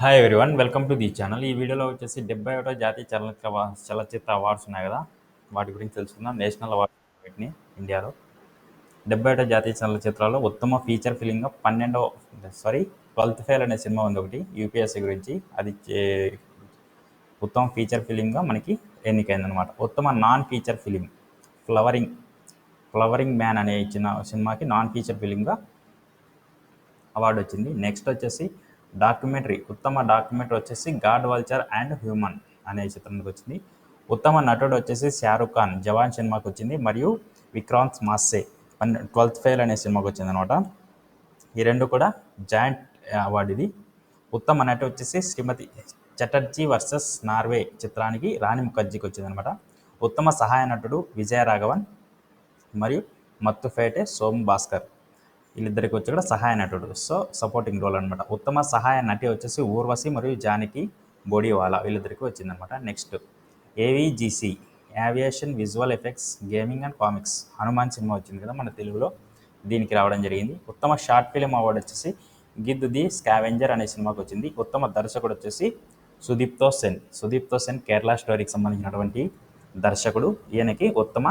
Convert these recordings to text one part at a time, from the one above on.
Hi everyone welcome to the channel ఈ వీడియోలో వచ్చేసి డెబ్బై ఒకటో జాతీయ చలనచిత్ర చలచిత్ర అవార్డ్స్ ఉన్నాయి కదా? వాటి గురించి తెలుసుకుందాం. నేషనల్ అవార్డ్స్ వీటిని ఇండియాలో డెబ్బై ఒకటో జాతీయ చలనచిత్రాల్లో ఉత్తమ ఫీచర్ ఫిలింగా పన్నెండో సారీ ట్వెల్త్ ఫెయిల్ అనే సినిమా ఉంది ఒకటి యూపీఎస్సీ గురించి. అది ఉత్తమ ఫీచర్ ఫిలింగా మనకి ఎన్నికైందనమాట ఉత్తమ non feature film flowering flowering man అనే ఇచ్చిన సినిమాకి నాన్ ఫీచర్ ఫిలింగా అవార్డు వచ్చింది. నెక్స్ట్ వచ్చేసి డాక్యుమెంటరీ ఉత్తమ డాక్యుమెంటరీ వచ్చేసి గాడ్ వల్చర్ అండ్ హ్యూమన్ అనే చిత్రానికి వచ్చింది. ఉత్తమ నటుడు వచ్చేసి షారుఖ్ ఖాన్ జవాన్ సినిమాకి వచ్చింది మరియు విక్రాంత్ మాస్సే పన్నె ట్వెల్త్ ఫెయిల్ అనే సినిమాకి వచ్చింది అనమాట ఈ రెండు కూడా జాయింట్ అవార్డు ఇది ఉత్తమ నటి వచ్చేసి శ్రీమతి చటర్జీ వర్సెస్ నార్వే చిత్రానికి రాణి ముఖర్జీకి వచ్చిందనమాట ఉత్తమ సహాయ నటుడు విజయ రాఘవన్ మరియు మత్తుఫేటే సోమ్ భాస్కర్. వీళ్ళిద్దరికి వచ్చి కూడా సహాయ నటుడు సో సపోర్టింగ్ రోల్ అనమాట ఉత్తమ సహాయ నటి వచ్చేసి ఊర్వశి మరియు జానకి బోడివాలా వీళ్ళిద్దరికి వచ్చిందనమాట next AVGC aviation visual effects gaming and comics Hanuman cinema వచ్చింది కదా మన తెలుగులో. దీనికి రావడం జరిగింది. ఉత్తమ షార్ట్ ఫిలిం అవార్డు వచ్చేసి గిద్ ది స్కావెంజర్ అనే సినిమాకి వచ్చింది. ఉత్తమ దర్శకుడు వచ్చేసి సుదీప్తో సెన్. సుదీప్తో సెన్ కేరళ స్టోరీకి సంబంధించినటువంటి దర్శకుడు. ఈయనకి ఉత్తమ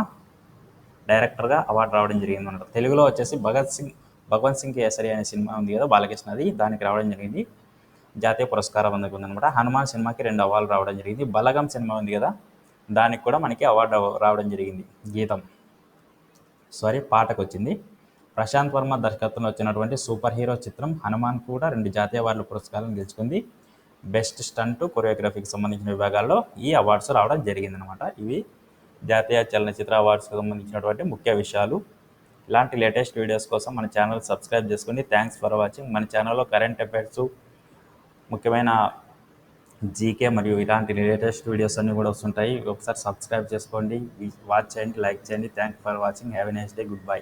డైరెక్టర్గా అవార్డు రావడం జరిగింది అనమాట తెలుగులో వచ్చేసి భగత్ సింగ్ భగవంత్ సింగ్ కేసరి అనే సినిమా ఉంది కదా బాలకృష్ణది దానికి రావడం జరిగింది. జాతీయ పురస్కారం అందుకుంది అనమాట హనుమాన్ సినిమాకి రెండు అవార్డు రావడం జరిగింది. బలగం సినిమా ఉంది కదా దానికి కూడా మనకి అవార్డు రావడం జరిగింది. గీతం. సారీ పాటకు వచ్చింది. ప్రశాంత్ వర్మ దర్శకత్వంలో వచ్చినటువంటి సూపర్ హీరో చిత్రం హనుమాన్ కూడా రెండు జాతీయ అవార్డుల పురస్కారాలను గెలుచుకుంది. బెస్ట్ స్టంట్ కొరియోగ్రఫీకి సంబంధించిన విభాగాల్లో ఈ అవార్డ్స్ రావడం జరిగిందనమాట ఇవి జాతీయ చలనచిత్ర అవార్డ్స్కి సంబంధించినటువంటి ముఖ్య విషయాలు. ఇలాంటి లేటెస్ట్ వీడియోస్ కోసం మన ఛానల్ సబ్స్క్రైబ్ చేసుకోండి థ్యాంక్స్ ఫర్ వాచింగ్. మన ఛానల్లో కరెంట్ అఫైర్స్ ముఖ్యమైన జీకే మరియు ఇలాంటి లేటెస్ట్ వీడియోస్ అన్నీ కూడా వస్తుంటాయి. ఒకసారి సబ్స్క్రైబ్ చేసుకోండి. వాచ్ చేయండి లైక్ చేయండి. Thank for watching. Have a nice day. Goodbye.